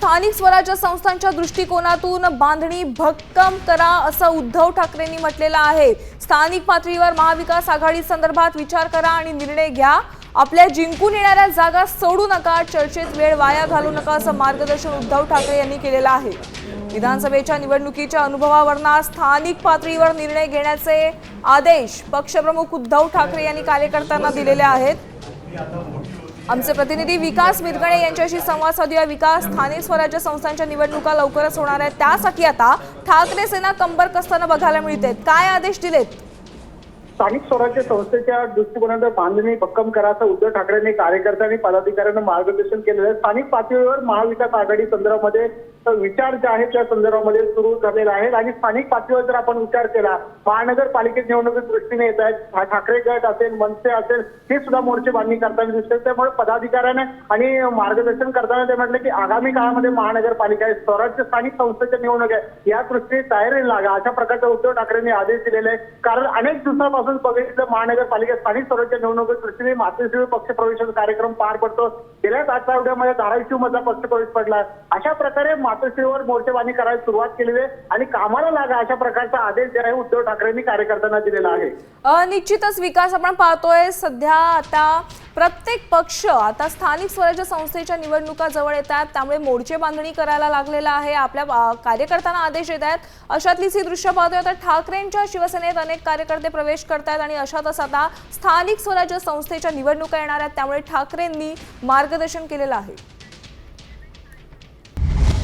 स्थानिक स्वराज्य संस्थांच्या दृष्टिकोनातून बांधणी भक्कम करा असं उद्धव ठाकरेंनी म्हटलेलं आहे. स्थानिक पातळीवर महाविकास आघाडी संदर्भात विचार करा आणि निर्णय घ्या. आपल्या जिंकून येणाऱ्या जागा सोडू नका चर्चेत वेळ वाया घालू नका असं मार्गदर्शन उद्धव ठाकरे यांनी केलेलं आहे. विधानसभेच्या निवडणुकीच्या अनुभवावरनं स्थानिक पातळीवर निर्णय घेण्याचे आदेश पक्षप्रमुख उद्धव ठाकरे यांनी कार्यकर्त्यांना दिलेले आहेत. आमचे प्रतिनिधी विकास मिरगणे यांच्याशी संवाद साधूया. विकास स्थानिक स्वराज्य संस्थांच्या निवडणुका लवकरच होणार आहेत. त्यासाठी आता ठाकरे सेना कंबर कसताना बघायला मिळते काय आदेश दिलेत? स्थानिक स्वराज्य संस्थेच्या दृष्टिकोनातून बांधणी भक्कम करायचं उद्धव ठाकरेंनी कार्यकर्त्यांनी पदाधिकाऱ्यांना मार्गदर्शन केलेलं आहे. स्थानिक पातळीवर महाविकास आघाडी संदर्भामध्ये विचार जे आहेत त्या संदर्भामध्ये सुरू झालेला आहे. आणि स्थानिक पातळीवर जर आपण विचार केला महानगरपालिकेत निवडणुकीत दृष्टीने येत आहेत ठाकरे गट असेल मनसे असेल हे सुद्धा मोर्चे बांधणी करताना दिसते त्यामुळे पदाधिकाऱ्याने आणि मार्गदर्शन करताना ते म्हटलं की आगामी काळामध्ये महानगरपालिका आहे स्वराज्य स्थानिक संस्थेच्या निवडणूक आहे. या दृष्टीने तयारी लागा. अशा प्रकारचे उद्धव ठाकरेंनी आदेश दिलेले आहे कारण अनेक दिवसापासून बघितलं महानगरपालिका स्थानिक स्वराज्य निवडणुकीत दृष्टीने मातृश्री पक्ष कार्यक्रम पार पडतो. गेल्याच आठवड्यामध्ये धाराशिव मधला पक्ष प्रवेश पडला. अशा प्रकारे मातोश्रीवर मोर्चेबांधणी करायला सुरुवात केलेली आहे आणि कामाला लागा अशा प्रकारचा आदेश जे आहे उद्धव ठाकरेंनी कार्यकर्त्यांना दिलेला आहे. निश्चितच विकास आपण पाहतोय सध्या आता प्रत्येक पक्ष आता स्थानिक स्वराज्य संस्थेच्या निवडणुका जवळ येतात त्यामुळे मोर्चे बांधणी करायला लागलेला आहे आपल्या कार्यकर्त्यांना आदेश येत आहेत. अशातलीच ही दृश्य पाहतोय आता ठाकरेंच्या शिवसेनेत अनेक कार्यकर्ते प्रवेश करतायत आणि अशातच आता स्थानिक स्वराज्य संस्थेच्या निवडणुका येणार आहेत त्यामुळे ठाकरेंनी मार्गदर्शन केलेलं आहे.